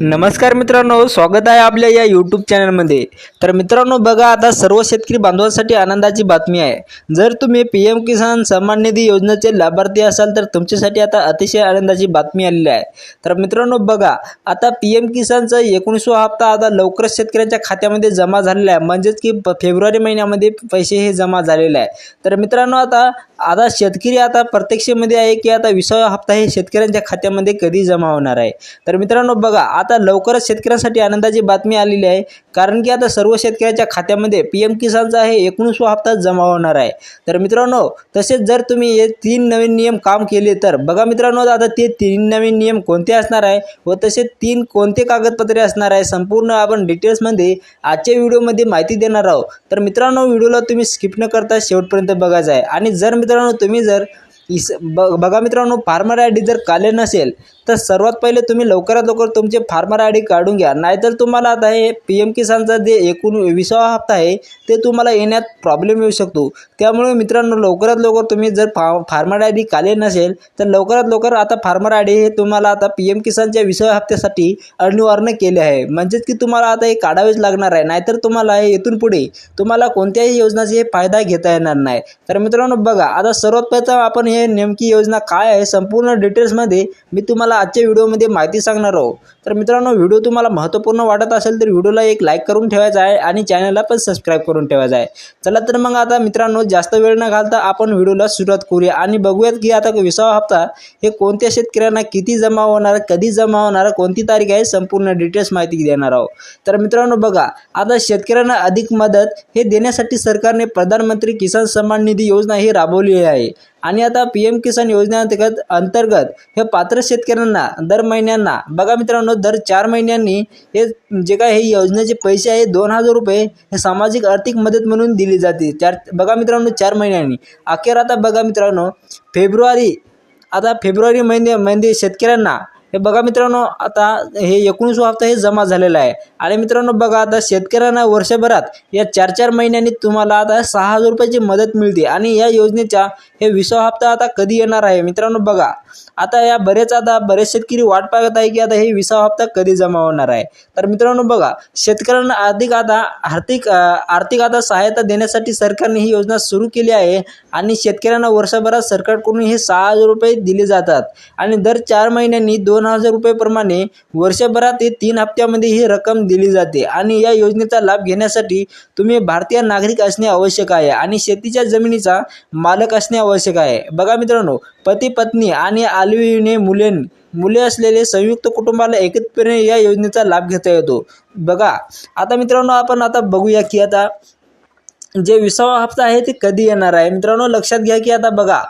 नमस्कार मित्रांनो स्वागत आहे आपल्या या यूट्यूब चॅनलमध्ये तर मित्रांनो बघा आता सर्व शेतकरी बांधवांसाठी आनंदाची बातमी आहे. जर तुम्ही पी एम किसान सन्मान निधी योजनेचे लाभार्थी असाल तर तुमच्यासाठी आता अतिशय आनंदाची बातमी आलेली आहे. तर मित्रांनो बघा आता पी एम किसानचा एकोणीसवा हप्ता आता लवकरच शेतकऱ्यांच्या खात्यामध्ये जमा झालेला आहे. म्हणजेच की फेब्रुवारी महिन्यामध्ये पैसे हे जमा झालेले आहे. तर मित्रांनो आता आता शेतकरी आता प्रत्यक्षमध्ये आहे की आता विसावा हप्ता हे शेतकऱ्यांच्या खात्यामध्ये कधी जमा होणार आहे? तर मित्रांनो बघा आता लवकरच शेतकऱ्यांसाठी आनंदाची बातमी आलेली आहे. कारण की आता सर्व शेतकऱ्याच्या खात्यामध्ये पी एम किसानचा हे एकोणीसवा हप्ता जमा होणार आहे. तर मित्रांनो तसेच जर तुम्ही हे तीन नवीन नियम काम केले तर बघा मित्रांनो आता ते तीन नवीन नियम कोणते असणार आहे व तसे तीन कोणते कागदपत्रे असणार आहे संपूर्ण आपण डिटेल्समध्ये आजच्या व्हिडिओमध्ये माहिती देणार आहोत. तर मित्रांनो व्हिडिओला तुम्ही स्किप न करता शेवटपर्यंत बघायचं आहे. आणि जर मित्रांनो तुम्ही जर इस ब बघा मित्रांनो फार्मर आय डी जर काढले नसेल तर सर्वात पहिले तुम्ही लवकरात लवकर तुमचे फार्मर आय डी काढून घ्या. नाहीतर तुम्हाला आता हे पी एम किसानचा जे एकूण विसावा हप्ता आहे ते तुम्हाला येण्यात प्रॉब्लेम येऊ शकतो. त्यामुळे मित्रांनो लवकरात लवकर तुम्ही जर फा फार्मर आय डी काले नसेल तर लवकरात लवकर आता फार्मर आय डी हे तुम्हाला आता पी एम किसानच्या विसाव्या हप्त्यासाठी अनिवार्य केले आहे. म्हणजेच की तुम्हाला आता हे काढावेच लागणार आहे. नाहीतर तुम्हाला हे येथून पुढे तुम्हाला कोणत्याही योजनाचे हे फायदा घेता येणार नाही. तर मित्रांनो बघा आता सर्वात प्रथम आपण हे नेमकी योजना काय आहे संपूर्ण डिटेल्समध्ये मी तुम्हाला आजच्या व्हिडिओमध्ये माहिती सांगणार आहोत तर मित्रांनो व्हिडिओ तुम्हाला महत्त्वपूर्ण वाटत असेल तर व्हिडिओला एक लाईक करून ठेवायचा आहे आणि चॅनलला पण सबस्क्राईब करून ठेवायचा आहे. चला तर मग आता मित्रांनो जास्त वेळ न घालता आपण व्हिडिओला सुरुवात करूया आणि बघूयात की आता विसावा हप्ता हे कोणत्या शेतकऱ्यांना किती जमा होणार कधी जमा होणार कोणती तारीख आहे संपूर्ण डिटेल्स माहिती देणार आहोत तर मित्रांनो बघा आता शेतकऱ्यांना अधिक मदत हे देण्यासाठी सरकारने प्रधानमंत्री किसान सन्मान निधी योजना ही राबवली आहे. आणि आता पी एम किसान योजनेअंतर्गत अंतर्गत हे पात्र शेतकऱ्यांना दर महिन्यांना बघा मित्रांनो दर चार महिन्यांनी हे जे काय हे योजनेचे पैसे आहे दोन हजार रुपये हे सामाजिक आर्थिक मदत म्हणून दिली जाते. चार बघा मित्रांनो चार महिन्यांनी. अखेर आता बघा मित्रांनो फेब्रुवारी आता फेब्रुवारी महिने मध्ये शेतकऱ्यांना हे बघा मित्रांनो आता हे एकोणीसवा हप्ता हे जमा झालेला आहे. आणि मित्रांनो बघा आता शेतकऱ्यांना वर्षभरात या चार चार महिन्यांनी तुम्हाला आता सहा हजार रुपयाची मदत मिळते. आणि या योजनेचा हे विसावा हप्ता आता कधी येणार आहे? मित्रांनो बघा. आता या बरेच आता बरेच शेतकरी वाट पाहत आहे की आता हे विसावा हप्ता कधी जमा होणार आहे? तर मित्रांनो बघा. शेतकऱ्यांना अधिक आता आर्थिक आर्थिक आता सहायता देण्यासाठी सरकारने ही योजना सुरू केली आहे. आणि शेतकऱ्यांना वर्षभरात सरकारकडून हे सहा हजार रुपये दिले जातात. आणि दर चार महिन्यांनी दोन हजार रुपयेप्रमाणे वर्षभरात ते तीन हप्त्यामध्ये ही रक्कम दिली जाते आणि या योजनेचा लाभ घेण्यासाठी तुम्ही भारतीय नागरिक असणे आवश्यक आहे आणि शेतीच्या जमिनीचा मालक असणे आवश्यक आहे. बघा मित्रांनो पती पत्नी आणि आलवीने मुले मुले असलेले संयुक्त कुटुंबाला एकत्रितपणे या योजनेचा लाभ घेता येतो. बघा आता मित्रांनो आपण आता बघूया की आता जे विसावा हप्ता आहे ते कधी येणार आहे? मित्रांनो लक्षात घ्या की आता बघा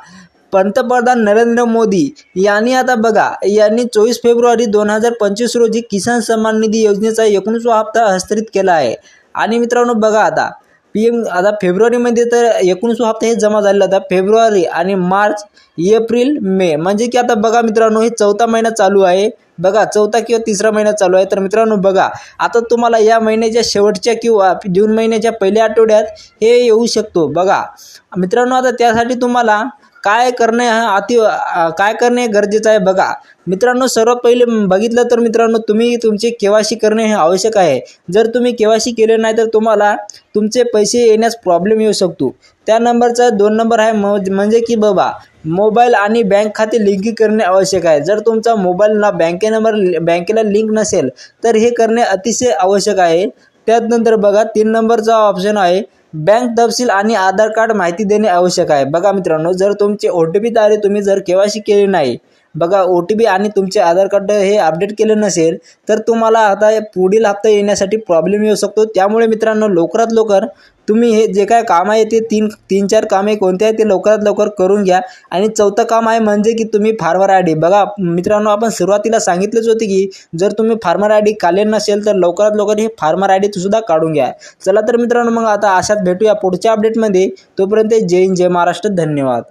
पंतप्रधान नरेंद्र मोदी यांनी आता बघा यांनी चोवीस फेब्रुवारी दोन हजार पंचवीस रोजी किसान सन्मान निधी योजनेचा एकोणीसवा हप्ता हस्तांतरित केला आहे. आणि मित्रांनो बघा आता पी एम आता फेब्रुवारीमध्ये तर एकोणीसवा हप्ता हे जमा झालेला होता. फेब्रुवारी आणि मार्च एप्रिल मे म्हणजे की आता बघा मित्रांनो हे चौथा महिना चालू आहे. बघा चौथा किंवा तिसरा महिना चालू आहे. तर मित्रांनो बघा आता तुम्हाला या महिन्याच्या शेवटच्या किंवा जून महिन्याच्या पहिल्या आठवड्यात हे येऊ शकतो. बघा मित्रांनो आता त्यासाठी तुम्हाला काय करणे हा अति काय करणे गरजेचं आहे बघा. मित्रांनो सर्वात पहिले बघितलं तर मित्रांनो तुम्ही तुमचे केवायसी करणे हे आवश्यक आहे. जर तुम्ही केवायसी केले नाही तर तुम्हाला तुमचे पैसे येण्यास प्रॉब्लेम येऊ शकतो. त्या नंबरचा दोन नंबर आहे म्हणजे की बाबा मोबाईल आणि बँक खाते लिंक करणे आवश्यक आहे. जर तुमचा मोबाईल ना बँके नंबर बँकेला लिंक नसेल तर हे करणे अतिशय आवश्यक आहे. त्यानंतर बघा तीन नंबरचा ऑप्शन आहे. बँक तपशील आणि आधार कार्ड माहिती देणे आवश्यक आहे. बघा मित्रांनो जर तुमचे ओ टी पी द्वारे तुम्ही जर केवायसी केली नाही बघा ओ टी पी आणि तुमचे आधार कार्ड हे अपडेट केले नसेल तर तुम्हाला आता पुढील हप्ता येण्यासाठी प्रॉब्लेम येऊ शकतो. त्यामुळे मित्रांनो लवकरात लवकर तुम्ही हे जे काय काम आहे ते तीन तीन चार कामे कोणते आहे ते लवकरात लवकर करून घ्या. आणि चौथं काम आहे म्हणजे की तुम्ही फार्मर आय डी. बघा मित्रांनो आपण सुरुवातीला सांगितलेच होते की जर तुम्ही फार्मर आय डी काढले नसेल तर लवकरात लवकर हे फार्मर आय डी सुद्धा काढून घ्या. चला तर मित्रांनो मग आता अशात भेटूया पुढच्या अपडेटमध्ये तोपर्यंत जय हिंद जय महाराष्ट्र. धन्यवाद.